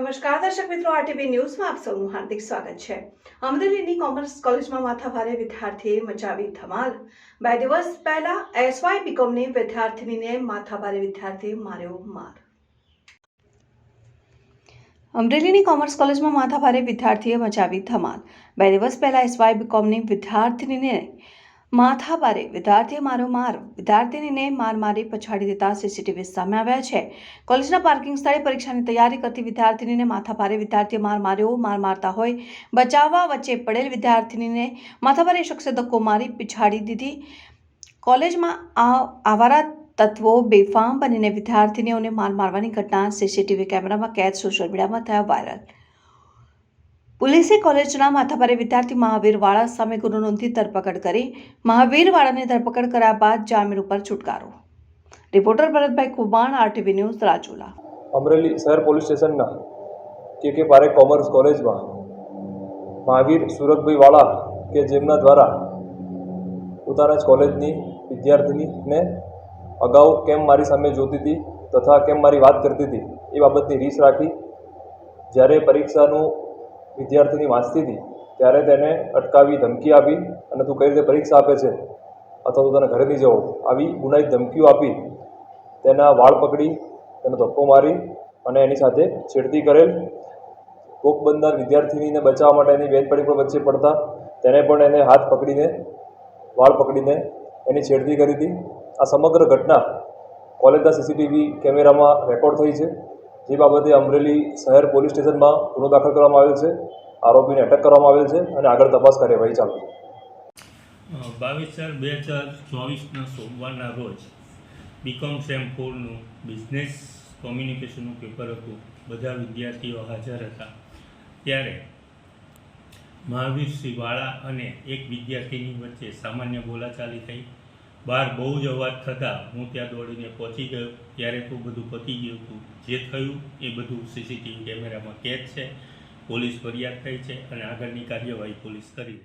નમસ્કાર, દર્શક મિત્રો આરટીવી ન્યૂઝમાં આપ સૌનું હાર્દિક સ્વાગત છે. અમરેલીની કોમર્સ કોલેજમાં માથાભારે વિદ્યાર્થીએ મચાવી ધમાલ. બે દિવસ પહેલા એસવાય બીકોમની વિદ્યાર્થીનીને માથાભારે વિદ્યાર્થીએ માર્યો માર. અમરેલીની કોમર્સ કોલેજમાં માથાભારે વિદ્યાર્થીએ મચાવી ધમાલ. બે દિવસ પહેલા એસવાય બીકોમની વિદ્યાર્થીનીને માથાભારે વિદ્યાર્થીએ મારો માર વિદ્યાર્થીનીને માર મારી પછાડી દેતા સીસીટીવી સામે આવ્યા છે. કોલેજના પાર્કિંગ સ્થળે પરીક્ષાની તૈયારી કરતી વિદ્યાર્થીનીને માથાભારે વિદ્યાર્થીએ માર માર્યો, માર મારતા હોય બચાવવા વચ્ચે પડેલ વિદ્યાર્થીનીને માથાભારે શખ્સે ધક્કો મારી પછાડી દીધી. કોલેજમાં આ આવારા તત્વો બેફામ બનીને વિદ્યાર્થીનીઓને માર મારવાની ઘટના સીસીટીવી કેમેરામાં કેદ સોશિયલ મીડિયામાં થયા વાયરલ. પોલીસે કોલેજના માથાભારે વિદ્યાર્થી મહાવીર વાળા સામે ગુનો નોંધી ધરપકડ કરી મહાવીર વાળાની ધરપકડ કર્યા બાદ જામીન ઉપર છુટકારો. Reporter Bharatbhai Kuban RTV news Rajula. Amreli શહેર પોલીસ સ્ટેશનના કે કે પારેખ કોમર્સ કોલેજમાં મહાવીર સુરતભાઈ વાળા કે જેમના દ્વારા પોતાના જ કોલેજની વિદ્યાર્થીનીને અગાઉ કેમ મારી સામે જોતી હતી તથા કેમ મારી વાત કરતી હતી એ બાબતની રીસ રાખી જ્યારે પરીક્ષાનું વિદ્યાર્થીની વાંચતી હતી ત્યારે તેને અટકાવી ધમકી આપી અને તું કઈ રીતે પરીક્ષા આપે છે? અથવા તો તને ઘરે નહીં જવો આવી ગુનાહિત ધમકીઓ આપી તેના વાળ પકડી, તેને ધક્કો મારી અને એની સાથે છેડતી કરેલ કોક બંદર વિદ્યાર્થીનીને બચાવવા માટે એની બેનપણી પણ વચ્ચે પડતા તેને પણ એને હાથ પકડીને, વાળ પકડીને એની છેડતી કરી હતી. આ સમગ્ર ઘટના કોલેજના સીસીટીવી કેમેરામાં રેકોર્ડ થઈ છે. જે બાબતે અમરેલી શહેર પોલીસ સ્ટેશનમાં ગુનો દાખલ કરવામાં આવેલ છે, આરોપીને અટક કરવામાં આવેલ છે અને આગળ તપાસ કાર્યવાહી ચાલુ છે. બાવીસ ચાર બે હજાર ચોવીસના સોમવારના રોજ બીકોમ સેમ ફોરનું બિઝનેસ કોમ્યુનિકેશનનું પેપર હતું. બધા વિદ્યાર્થીઓ હાજર હતા. ત્યારે મહાવીર વાળા અને એક વિદ્યાર્થીની વચ્ચે સામાન્ય બોલાચાલી થઈ. બહાર બહુ જ અવાજ થતાં હું ત્યાં દોડીને પહોંચી ગયો. ત્યારે તો બધું પતી ગયું હતું. જે થયું એ બધું સીસીટીવી કેમેરામાં કેદ છે. પોલીસ ફરિયાદ થઈ છે અને આગળની કાર્યવાહી પોલીસ કરી